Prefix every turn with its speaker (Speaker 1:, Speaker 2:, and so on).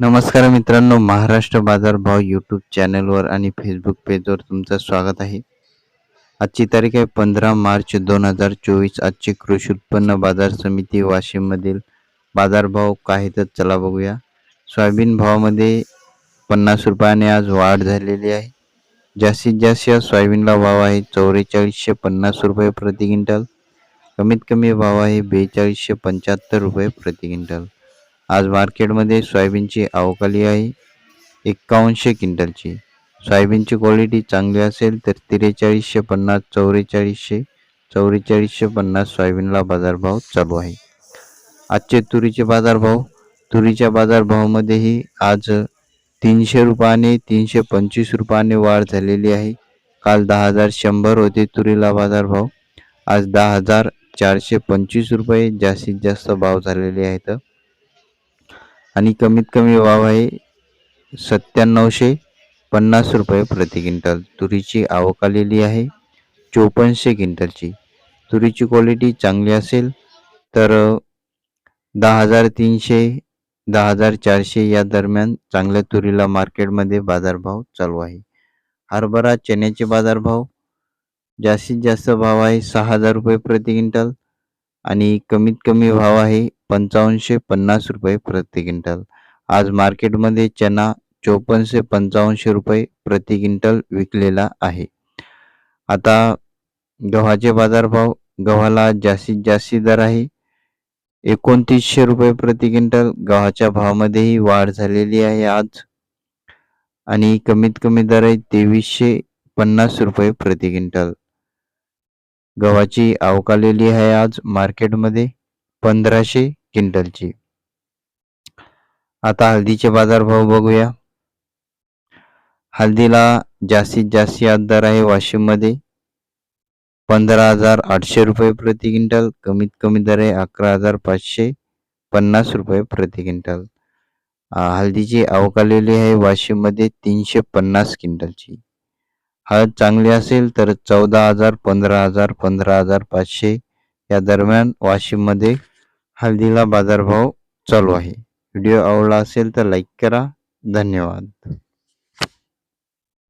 Speaker 1: नमस्कार मित्रांनो महाराष्ट्र बाजार भाव यूट्यूब चॅनलवर आणि फेसबुक पेजवर तुमचं स्वागत आहे. आजची तारीख आहे पंधरा मार्च दोन हजार चोवीस. आजचे कृषी उत्पन्न बाजार समिती वाशिममधील बाजारभाव काय तर चला बघूया. सोयाबीन भावामध्ये पन्नास रुपयाने आज वाढ झालेली आहे. जास्तीत जास्त या सोयाबीनला भाव आहे चौवेचाळीसशे पन्नास रुपये प्रति क्विंटल. कमीत कमी भाव आहे बेचाळीसशे पंच्याहत्तर रुपये प्रति क्विंटल. आज मार्केटमध्ये सोयाबीनची अवकाली आहे. एक्कावनशे क्विंटलची. सोयाबीनची क्वालिटी चांगली असेल तर त्रेचाळीसशे पन्नास चौवेचाळीसशे चौवेचाळीसशे पन्नास सोयाबीनला बाजारभाव चालू आहे. आजचे तुरीचे बाजारभाव तुरीच्या बाजारभावामध्येही आज तीनशे रुपयाने तीनशे पंचवीस रुपयाने वाढ झालेली आहे. काल दहा हजार शंभर होते तुरीला बाजारभाव. आज दहा हजार चारशे पंचवीस रुपये जास्तीत जास्त भाव झालेले आहेत. आणि कमीत कमी भाव आहे सत्त्याण्णवशे पन्नास रुपये प्रति क्विंटल. तुरीची आवक आलेली आहे चोपन्नशे क्विंटलची. तुरीची क्वालिटी चांगली असेल तर दहा हजार तीनशे दहा हजार चारशे या दरम्यान चांगल्या तुरीला मार्केटमध्ये बाजारभाव चालू आहे. हरभरा चण्याचे बाजारभाव जास्तीत जास्त भाव आहे सहा हजार रुपये प्रति क्विंटल. आणि कमीत कमी भाव आहे पंचावन्नशे पन्नास रुपये प्रति क्विंटल. आज मार्केटमध्ये चना चोपन्नशे पंचावन्नशे रुपये प्रति क्विंटल विकलेला आहे. आता गव्हाचे बाजारभाव गव्हाला जास्तीत जास्त दर आहे. एकोणतीसशे रुपये प्रति क्विंटल गव्हाच्या भावामध्येही वाढ झालेली आहे आज. आणि कमीत कमी दर आहे तेवीसशे पन्नास रुपये प्रति क्विंटल. गव्हाची अवकालेली आहे आज मार्केटमध्ये पंधराशे क्विंटलची. आता हळदीचे बाजारभाव बघूया. हळदीला जास्तीत जास्त याद दर आहे वाशिममध्ये. पंधरा हजार आठशे रुपये प्रति क्विंटल कमीत कमी दर आहे अकरा हजार पाचशे पन्नास रुपये प्रति क्विंटल. हळदीची अवकालेली आहे वाशिममध्ये तीनशे पन्नास क्विंटलची. हळद चांगली असेल तर चौदा हजार पंधरा हजार पंधरा हजार पाचशे या दरम्यान वाशिममध्ये हळदीला बाजारभाव चालू आहे. व्हिडिओ आवडला असेल तर लाईक करा. धन्यवाद.